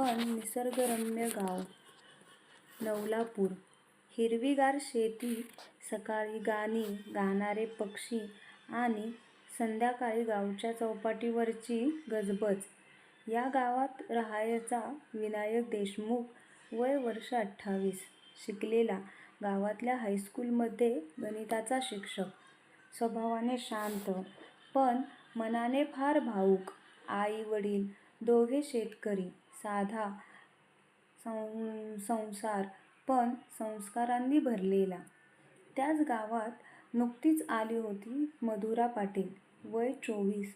पण निसर्गरम्य गाव. नवलापूर. हिरवीगार शेती सकाळी गाणी गाणारे पक्षी आणि संध्याकाळी गावच्या चौपाटीवरची गजबज. या गावात राहायचा विनायक देशमुख वय वर्ष अठ्ठावीस. शिकलेला गावातल्या हायस्कूलमध्ये गणिताचा शिक्षक. स्वभावाने शांत पण मनाने फार भावूक आई वडील दोघे शेतकरी. साधा संसार पण संस्कारांनी भरलेला. त्याच गावात नुकतीच आली होती मधुरा पाटील वय चोवीस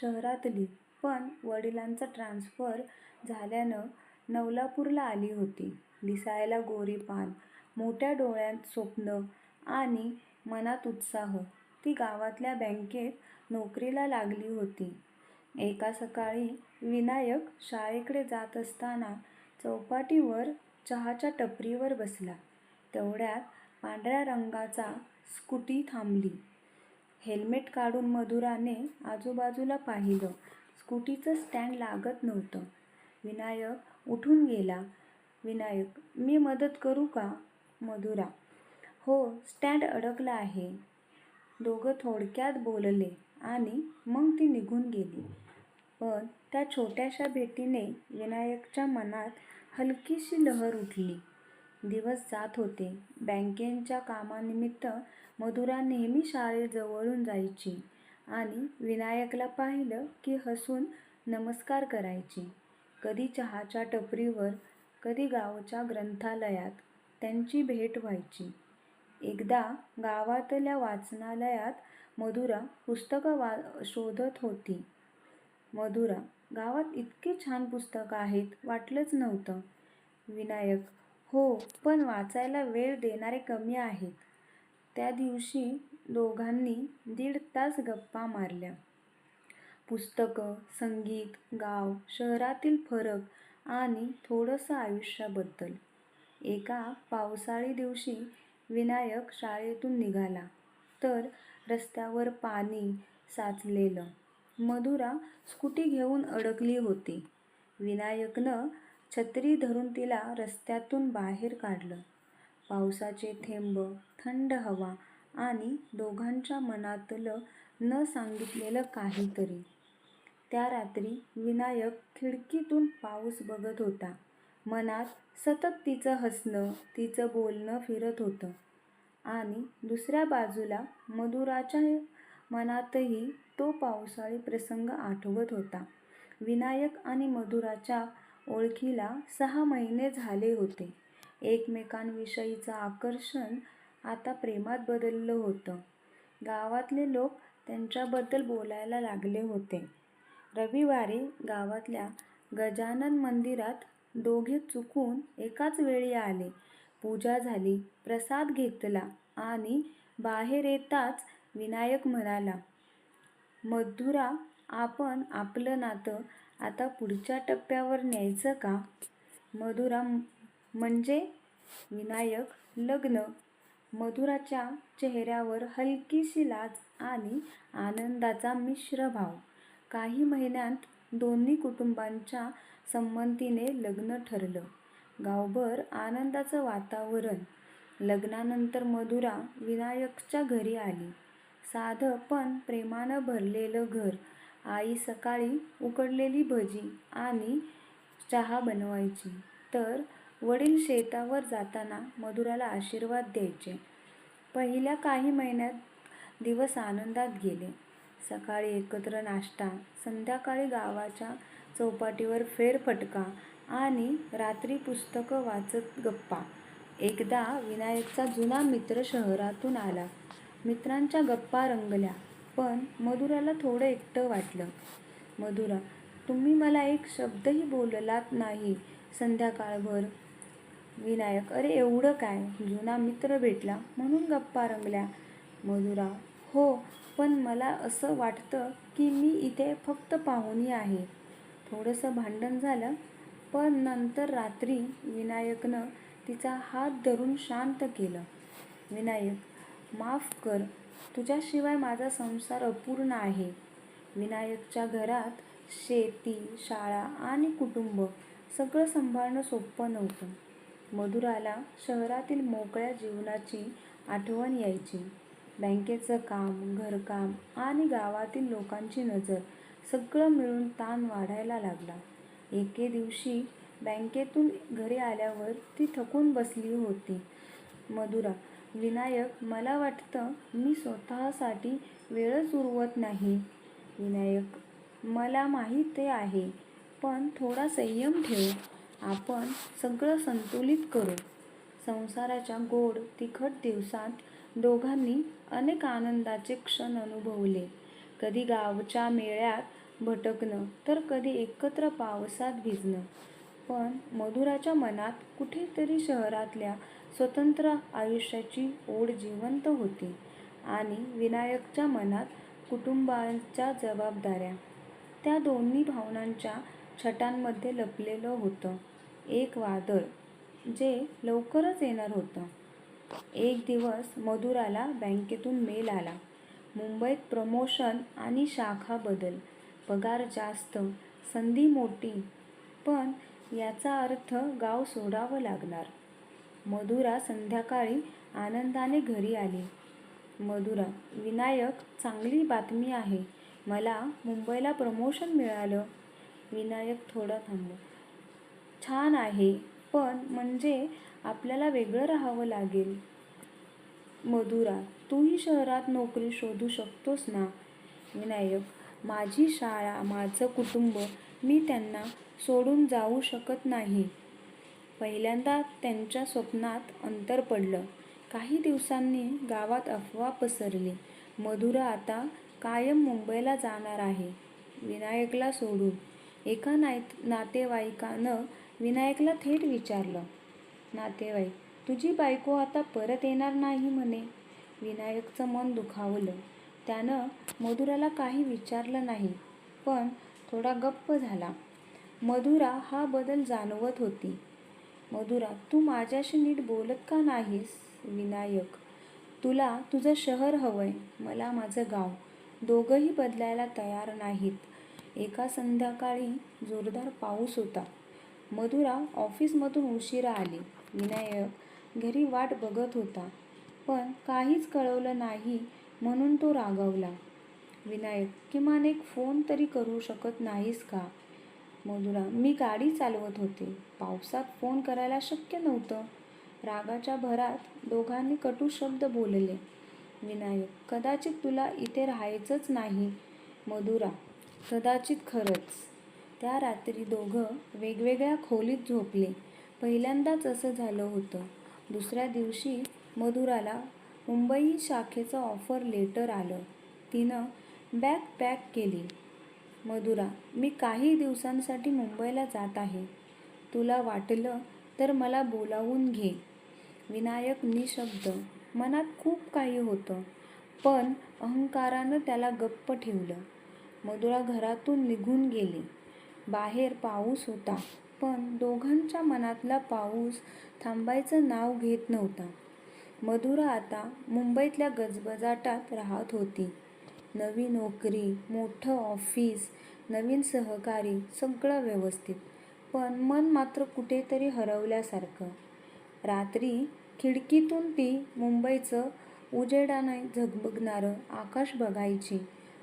शहरातली पण वडिलांचा ट्रान्स्फर झाल्यानं नवलापूरला आली होती. दिसायला गोरीपान मोठ्या डोळ्यांत स्वप्न आणि मनात उत्साह. ती गावातल्या बँकेत नोकरीला लागली होती. एका सकाळी विनायक शाळेकडे जात असताना चौपाटीवर चहाच्या टपरीवर बसला. तेवढ्यात पांढऱ्या रंगाचा स्कूटी थांबली. हेल्मेट काढून मधुराने आजूबाजूला पाहिलं. स्कूटीचं स्टँड लागत नव्हतं. विनायक उठून गेला. विनायक मी मदत करू का? मधुरा. हो स्टँड अडकला आहे. दोघं थोडक्यात बोलले आणि मग ती निघून गेली. पण त्या छोट्याशा भेटीने विनायकच्या मनात हलकीशी लहर उठली. दिवस जात होते. बँकेच्या कामानिमित्त मधुरा नेहमी शाळेजवळून जायची आणि विनायकला पाहिलं की हसून नमस्कार करायची. कधी चहाच्या टपरीवर कधी गावच्या ग्रंथालयात त्यांची भेट व्हायची. एकदा गावातल्या वाचनालयात मधुरा पुस्तकं वा शोधत होती. मधुरा गावात इतके छान पुस्तकं आहेत वाटलंच नव्हतं. विनायक हो पण वाचायला वेळ देणारे कमी आहेत. त्या दिवशी दोघांनी दीड तास गप्पा मारल्या. पुस्तकं संगीत गाव शहरातील फरक आणि थोडंसं आयुष्याबद्दल. एका पावसाळी दिवशी विनायक शाळेतून निघाला. तर रस्त्यावर पाणी साचलेलं. मधुरा स्कूटी घेऊन अडकली होती. विनायकनं छत्री धरून तिला रस्त्यातून बाहेर काढलं. पावसाचे थेंब थंड हवा आणि दोघांच्या मनातलं न सांगितलेलं काहीतरी. त्या रात्री विनायक खिडकीतून पाऊस बघत होता. मनात सतत तिचं हसणं तिचं बोलणं फिरत होतं. आणि दुसऱ्या बाजूला मधुराच्या मनातही तो पावसाळी प्रसंग आठवत होता. विनायक आणि मधुराच्या ओळखीला सहा महिने झाले होते. एकमेकांविषयीचं आकर्षण आता प्रेमात बदललं होतं. गावातले लोक त्यांच्याबद्दल बोलायला लागले होते. रविवारी गावातल्या गजानन मंदिरात दोघे चुकून एकाच वेळी आले. पूजा झाली प्रसाद घेतला आणि बाहेर येताच विनायक म्हणाला मधुरा आपण आपलं नातं आता पुढच्या टप्प्यावर न्यायचं का? मधुरा म्हणजे विनायक लग्न. मधुराच्या चेहऱ्यावर हलकीशी लाज आणि आनंदाचा मिश्र भाव. काही महिन्यांत दोन्ही कुटुंबांच्या संमतीने लग्न ठरलं. गावभर आनंदाचं वातावरण. लग्नानंतर मधुरा विनायकच्या घरी आली. साधं पण प्रेमानं भरलेलं घर. आई सकाळी उकडलेली भजी आणि चहा बनवायची. तर वडील शेतावर जाताना मधुराला आशीर्वाद द्यायचे. पहिल्या काही महिन्यात दिवस आनंदात गेले. सकाळी एकत्र नाश्ता संध्याकाळी गावाच्या चौपाटीवर फेरफटका आणि रात्री पुस्तकं वाचत गप्पा. एकदा विनायकचा जुना मित्र शहरातून आला. मित्रांच्या गप्पा रंगल्या पण मधुराला थोडं एकटं वाटलं. मधुरा तुम्ही मला एक शब्दही बोललात नाही. संध्याकाळभर विनायक अरे एवढं काय? जुना मित्र भेटला म्हणून गप्पा रंगल्या. मधुरा हो पण मला असं वाटतं की मी इथे फक्त पाहुणी आहे. थोडंसं भांडण झालं पण नंतर रात्री विनायकनं तिचा हात धरून शांत केलं. विनायक माफ कर. तुझ्याशिवाय माझा संसार अपूर्ण आहे. विनायकच्या घरात शेती शाळा आणि कुटुंब सगळं सांभाळणं सोपं नव्हतं. मधुराला शहरातील मोकळ्या जीवनाची आठवण यायची. बँकेचं काम घरकाम आणि गावातील लोकांची नजर सगळं मिळून ताण वाढायला लागला. एके दिवशी बँकेतून घरी आल्यावर ती थकून बसली होती. मधुरा विनायक मला वाटतं मी स्वतःसाठी वेळच उरवत नाही. विनायक मला माहीत ते आहे पण थोडा संयम ठेव. आपण सगळं संतुलित करू. संसाराच्या गोड तिखट दिवसात दोघांनी अनेक आनंदाचे क्षण अनुभवले. कधी गावच्या मेळ्यात भटकणं तर कधी एकत्र पावसात भिजणं. पण मधुराच्या मनात कुठेतरी शहरातल्या स्वतंत्र आयुष्याची ओढ जिवंत होती आणि विनायकच्या मनात कुटुंबाच्या जबाबदाऱ्या. त्या दोन्ही भावनांच्या छटांमध्ये लपलेलं होतं. एक वादळ जे लवकरच येणार होतं. एक दिवस मधुराला बँकेतून मेल आला. मुंबईत प्रमोशन आणि शाखा बदल. पगार जास्त संधी मोठी पण याचा अर्थ गाव सोडावं लागणार. मधुरा संध्याकाळी आनंदाने घरी आली. मधुरा विनायक चांगली बातमी आहे. मला मुंबईला प्रमोशन मिळालं. विनायक थोडा थांबला. छान आहे पण म्हणजे आपल्याला वेगळं राहावं लागेल. मधुरा तूही शहरात नोकरी शोधू शकतोस ना? विनायक माझी शाळा माझं कुटुंब मी त्यांना सोडून जाऊ शकत नाही. पहिल्यांदा त्यांच्या स्वप्नात अंतर पडलं. काही दिवसांनी गावात अफवा पसरली. मधुरा आता कायम मुंबईला जाणार आहे. विनायकला सोडून. एका नाय नातेवाईकानं विनायकला थेट विचारलं. नातेवाईक तुझी बायको आता परत येणार नाही म्हणे. विनायकचं मन दुखावलं. त्यानं मधुराला काही विचारलं नाही. पण थोडा गप्प झाला. मधुरा हा बदल जाणवत होती. मधुरा तू माझ्याशी नीट बोलत का नाहीस? विनायक तुला तुझं शहर हवंय मला माझं गाव. दोघंही बदलायला तयार नाहीत. एका संध्याकाळी जोरदार पाऊस होता. मधुरा ऑफिसमधून उशिरा आली. विनायक घरी वाट बघत होता पण काहीच कळवलं नाही म्हणून तो रागावला. विनायक किमान एक फोन तरी करू शकत नाहीस का? मधुरा मी गाडी चालवत होते. पावसात फोन करायला शक्य नव्हतं. रागाच्या भरात दोघांनी कटू शब्द बोलले. विनायक कदाचित तुला इथे राहायचंच नाही. मधुरा कदाचित खरंच. त्या रात्री दोघं वेगवेगळ्या खोलीत झोपले. पहिल्यांदाच असं झालं होतं. दुसऱ्या दिवशी मधुराला मुंबई शाखेचं ऑफर लेटर आलं. तिनं बॅग पॅक केली. मधुरा मी काही दिवसांसाठी मुंबईला जात आहे. तुला वाटलं तर मला बोलावून घे. विनायक निशब्द. मनात खूप काही होतं पण अहंकारानं त्याला गप्प ठेवलं. मधुरा घरातून निघून गेली. बाहेर पाऊस होता पण दोघांच्या मनातला पाऊस थांबायचं नाव घेत नव्हता. मधुरा आता मुंबईतल्या गजबजाटात राहत होती. नवी नोकरी मोठं ऑफिस नवीन सहकारी सगळं व्यवस्थित. पण मन मात्र कुठेतरी हरवल्यासारखं. रात्री खिडकीतून ती मुंबईचं उजेडाने झगमगणारं आकाश बघायची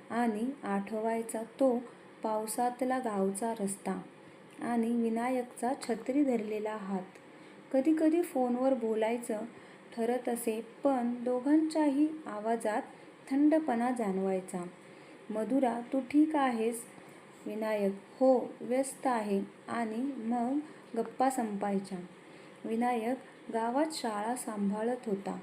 आणि आठवायचा तो पावसातला गावचा रस्ता आणि विनायकचा छत्री धरलेला हात. कधी कधी फोनवर बोलायचं ठरत असे पण दोघांच्याही आवाजात थंडपणा जाणवायचा. मधुरा तू ठीक आहेस विनायक हो व्यस्त आहे. आणि मग गप्पा संपायच्या. विनायक गावात शाळा सांभाळत होता.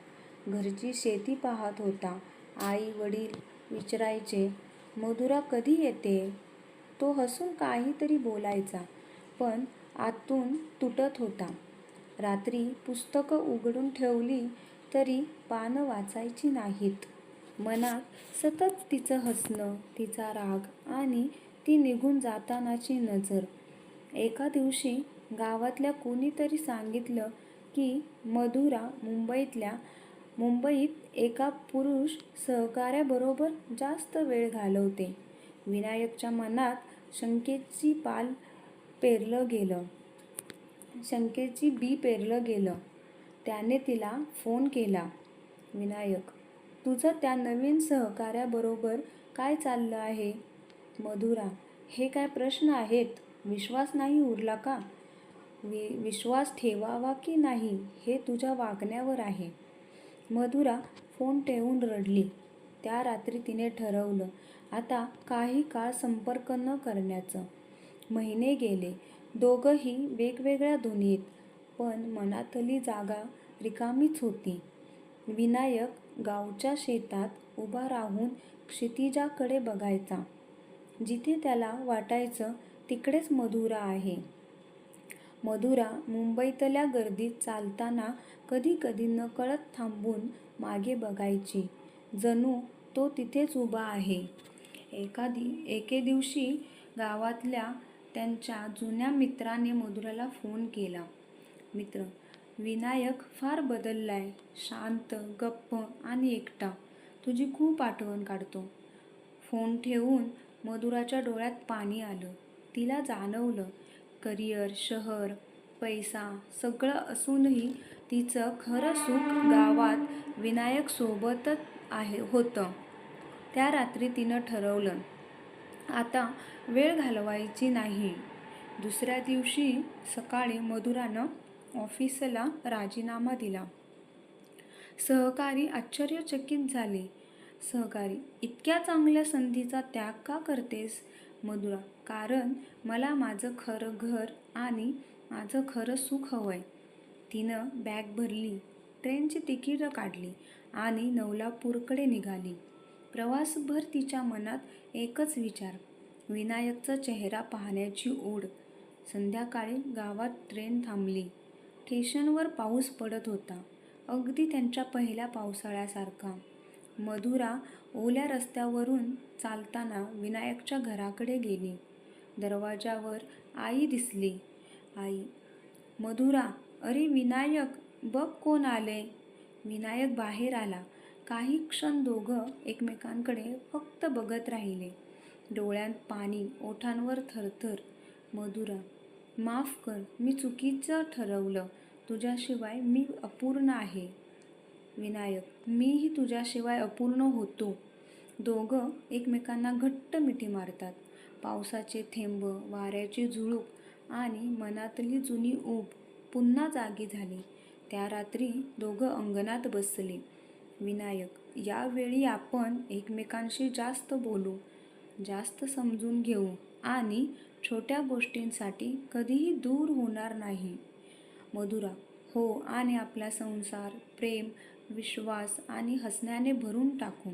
घरची शेती पाहत होता. आई वडील विचारायचे मधुरा कधी येते तो हसून काहीतरी बोलायचा पण आतून तुटत होता. रात्री पुस्तकं उघडून ठेवली तरी पानं वाचायची नाहीत. मनात सतत तिचं हसणं तिचा राग आणि ती निघून जातानाची नजर. एका दिवशी गावातल्या कोणीतरी सांगितलं की मधुरा मुंबईतल्या मुंबईत एका पुरुष सहकाऱ्याबरोबर जास्त वेळ घालवते. विनायकच्या मनात शंकेची पाल पेरलं गेलं. शंकेची बी पेरलं गेलं. त्याने तिला फोन केला. विनायक तुझं त्या नवीन सहकाऱ्याबरोबर काय चाललं आहे? मधुरा हे काय प्रश्न आहेत? विश्वास नाही उरला का? वि विश्वास ठेवावा की नाही हे तुझ्या वागण्यावर आहे. मधुरा फोन ठेवून रडली. त्या रात्री तिने ठरवलं आता काही काळ संपर्क न करण्याचं. महिने गेले दोघंही वेगवेगळ्या दुनियेत पण मनातली जागा रिकामीच होती. विनायक गावच्या शेतात उभा राहून क्षितिजाकडे बघायचा. जिथे त्याला वाटायचं तिकडेच मधुरा आहे. मधुरा मुंबईतल्या गर्दीत चालताना कधी कधी नकळत थांबून मागे बघायची. जणू तो तिथेच उभा आहे. एखादी एके दिवशी गावातल्या त्यांच्या जुन्या मित्राने मधुराला फोन केला. मित्र विनायक फार बदललाय. शांत गप्प आणि एकटा. तुझी खूप आठवण काढतो. फोन ठेवून मधुराच्या डोळ्यात पाणी आलं. तिला जाणवलं. करिअर शहर पैसा सगळं असूनही तिचं खरं सुख गावात विनायक सोबतच आहे होतं. त्या रात्री तिनं ठरवलं. आता वेळ घालवायची नाही. दुसऱ्या दिवशी सकाळी मधुरानं ऑफिसला राजीनामा दिला. सहकारी आश्चर्यचकित झाले. सहकारी इतक्या चांगल्या संधीचा त्याग का करतेस मधुरा? कारण मला माझं खरं घर आणि माझं खरं सुख हवं आहे तिनं बॅग भरली ट्रेनची तिकीटं काढली आणि नवलापूरकडे निघाली. प्रवासभर तिच्या मनात एकच विचार विनायकचा चेहरा पाहण्याची ओढ. संध्याकाळी गावात ट्रेन थांबली. स्टेशनवर पाऊस पडत होता. अगदी त्यांच्या पहिल्या पावसाळ्यासारखा. मधुरा ओल्या रस्त्यावरून चालताना विनायकच्या घराकडे गेली. दरवाजावर आई दिसली. आई मधुरा अरे विनायक बघ कोण आले. विनायक बाहेर आला. काही क्षण दोघं एकमेकांकडे फक्त बघत राहिले. डोळ्यात पाणी ओठांवर थरथर. मधुरा माफ कर मी चुकीचं ठरवलं. तुझ्याशिवाय मी अपूर्ण आहे. विनायक मीही तुझ्याशिवाय अपूर्ण होतो. दोघं एकमेकांना घट्ट मिठी मारतात. पावसाचे थेंब वाऱ्याची झुळूक आणि मनातली जुनी ऊब पुन्हा जागी झाली. त्या रात्री दोघं अंगणात बसले. विनायक यावेळी आपण एकमेकांशी जास्त बोलू जास्त समजून घेऊ आणि छोट्या गोष्टींसाठी कधीही दूर होणार नाही. मधुरा. हो आणि आपला संसार प्रेम विश्वास आणि हसण्याने भरून टाकू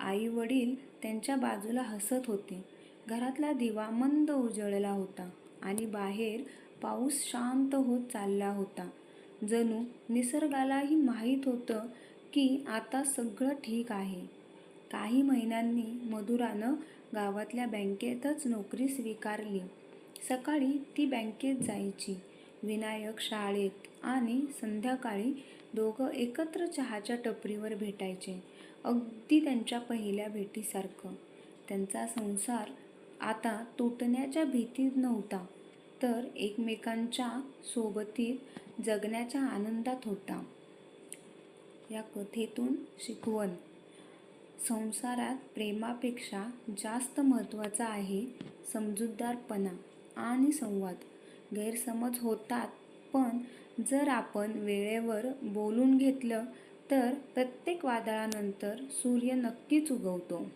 आई वडील त्यांच्या बाजूला हसत होते. घरातला दिवा मंद उजळला होता आणि बाहेर पाऊस शांत होत चालला होता. जणू निसर्गालाही माहीत होतं की आता सगळं ठीक आहे. काही महिन्यांनी मधुरानं गावातल्या बँकेतच नोकरी स्वीकारली. सकाळी ती बँकेत जायची. विनायक शाळेत आणि संध्याकाळी दोघं एकत्र चहाच्या टपरीवर भेटायचे. अगदी त्यांच्या पहिल्या भेटीसारखं. त्यांचा संसार आता तुटण्याच्या भीतीत नव्हता तर एकमेकांच्या सोबतीत जगण्याच्या आनंदात होता. या कथेतून शिकवण. संसारात प्रेमापेक्षा जास्त महत्त्वाचा आहे समजूतदारपणा आणि संवाद. गैरसमज होतात. पण जर आपण वेळेवर बोलून घेतलं तर प्रत्येक वादळानंतर सूर्य नक्कीच उगवतो.